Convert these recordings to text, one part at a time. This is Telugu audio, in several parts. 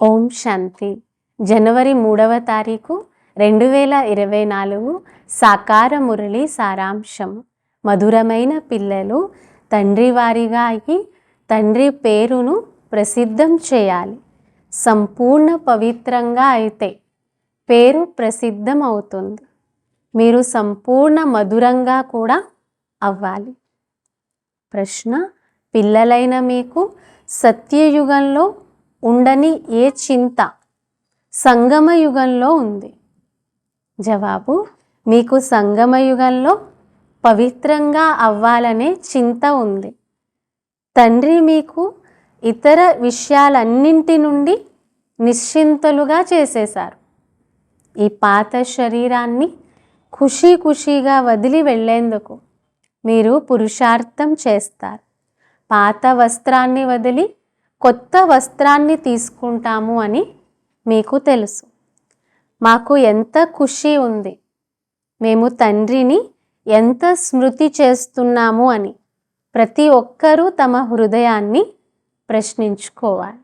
ఓం శాంతి. జనవరి మూడవ తారీఖు రెండు వేల ఇరవై నాలుగు సాకార మురళి సారాంశం. మధురమైన పిల్లలు తండ్రి వారిగా అయి తండ్రి పేరును ప్రసిద్ధం చేయాలి. సంపూర్ణ పవిత్రంగా అయితే పేరు ప్రసిద్ధం అవుతుంది మీరు సంపూర్ణ మధురంగా కూడా అవ్వాలి. ప్రశ్న పిల్లలైన మీకు సత్యయుగంలో ఉండని ఏ చింత సంగమ యుగంలో ఉంది. జవాబు మీకు సంగమ యుగంలో పవిత్రంగా అవ్వాలనే చింత ఉంది. తండ్రి మీకు ఇతర విషయాలన్నింటి నుండి నిశ్చింతలుగా చేసేశారు. ఈ పాత శరీరాన్ని ఖుషీ ఖుషీగా వదిలి వెళ్ళేందుకు మీరు పురుషార్థం చేస్తారు. పాత వస్త్రాన్ని వదిలి కొత్త వస్త్రాన్ని తీసుకుంటాము అని మీకు తెలుసు. మాకు ఎంత ఖుషి ఉంది. మేము తండ్రిని ఎంత స్మృతి చేస్తున్నాము అని ప్రతి ఒక్కరూ తమ హృదయాన్ని ప్రశ్నించుకోవాలి.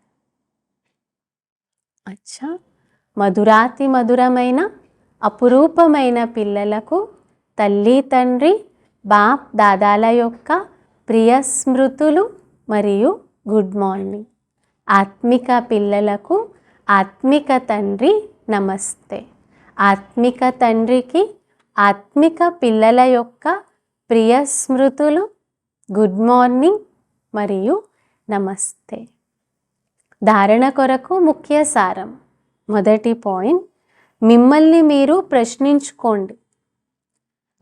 అచ్చా! మధురాతి మధురమైన అపురూపమైన పిల్లలకు తల్లి తండ్రి బాప్ దాదాల యొక్క ప్రియ స్మృతులు మరియు గుడ్ మార్నింగ్. ఆత్మిక పిల్లలకు ఆత్మిక తండ్రి నమస్తే. ఆత్మిక తండ్రికి ఆత్మిక పిల్లల యొక్క ప్రియ స్మృతులు గుడ్ మార్నింగ్ మరియు నమస్తే. ధారణ కొరకు ముఖ్య సారం. మొదటి పాయింట్ మిమ్మల్ని మీరు ప్రశ్నించుకోండి.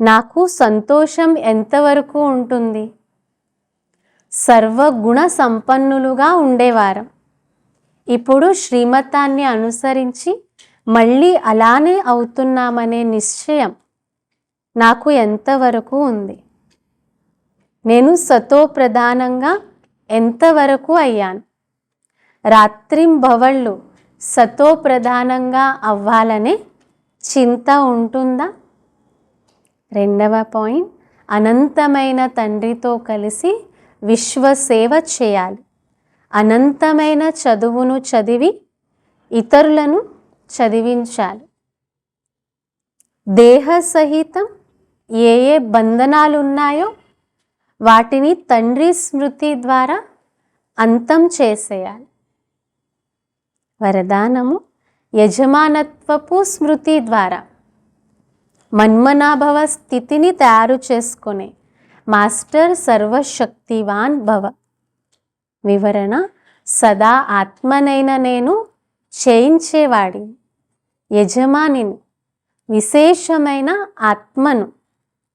నాకు సంతోషం ఎంతవరకు ఉంటుంది? సర్వగుణ సంపన్నులుగా ఉండేవారం. ఇప్పుడు శ్రీమతాన్ని అనుసరించి మళ్ళీ అలానే అవుతున్నామనే నిశ్చయం నాకు ఎంతవరకు ఉంది. నేను సతో ప్రధానంగా ఎంతవరకు అయ్యాను? రాత్రింబవళ్ళు సతో ప్రధానంగా అవ్వాలనే చింత ఉంటుందా? రెండవ పాయింట్ అనంతమైన తండ్రితో కలిసి విశ్వసేవ చేయాలి. అనంతమైన చదువును చదివి ఇతరులను చదివించాలి. దేహ సహితం ఏ ఏ బంధనాలు ఉన్నాయో వాటిని తండ్రి స్మృతి ద్వారా అంతం చేసేయాలి. వరదానము యజమానత్వపు స్మృతి ద్వారా మన్మనాభవ స్థితిని తయారు చేసుకునే మాస్టర్ సర్వశక్తివాన్ భవ. వివరణ సదా ఆత్మనైన నేను చేయించేవాడిని యజమానిని విశేషమైన ఆత్మను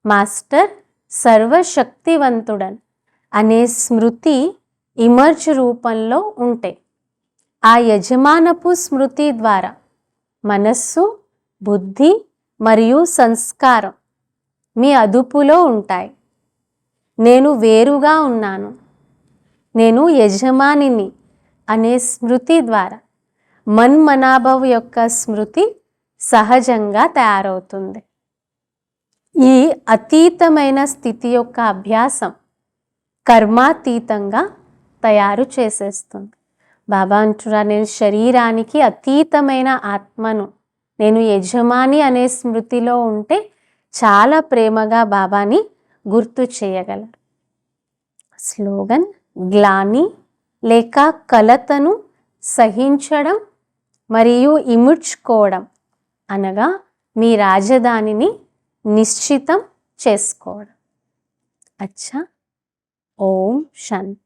మాస్టర్ సర్వశక్తివంతుడన్. అనే స్మృతి ఇమర్జ్ రూపంలో ఉంటే ఆ యజమానపు స్మృతి ద్వారా మనస్సు బుద్ధి మరియు సంస్కారం మీ అదుపులో ఉంటాయి. నేను వేరుగా ఉన్నాను. నేను యజమానిని అనే స్మృతి ద్వారా. మన్మనాభవ్ యొక్క స్మృతి సహజంగా తయారవుతుంది. ఈ అతీతమైన స్థితి యొక్క అభ్యాసం కర్మాతీతంగా తయారు చేసేస్తుంది. బాబా అంటున్నా నేను శరీరానికి అతీతమైన ఆత్మను నేను యజమాని అనే స్మృతిలో ఉంటే చాలా ప్రేమగా బాబాని గుర్తు చేయగలరు స్లోగన్ గ్లాని లేక కలతను సహించడం మరియు ఇముడ్చుకోవడం అనగా మీ రాజధానిని నిశ్చితం చేసుకోవడం. అచ్చా ఓం శాంతి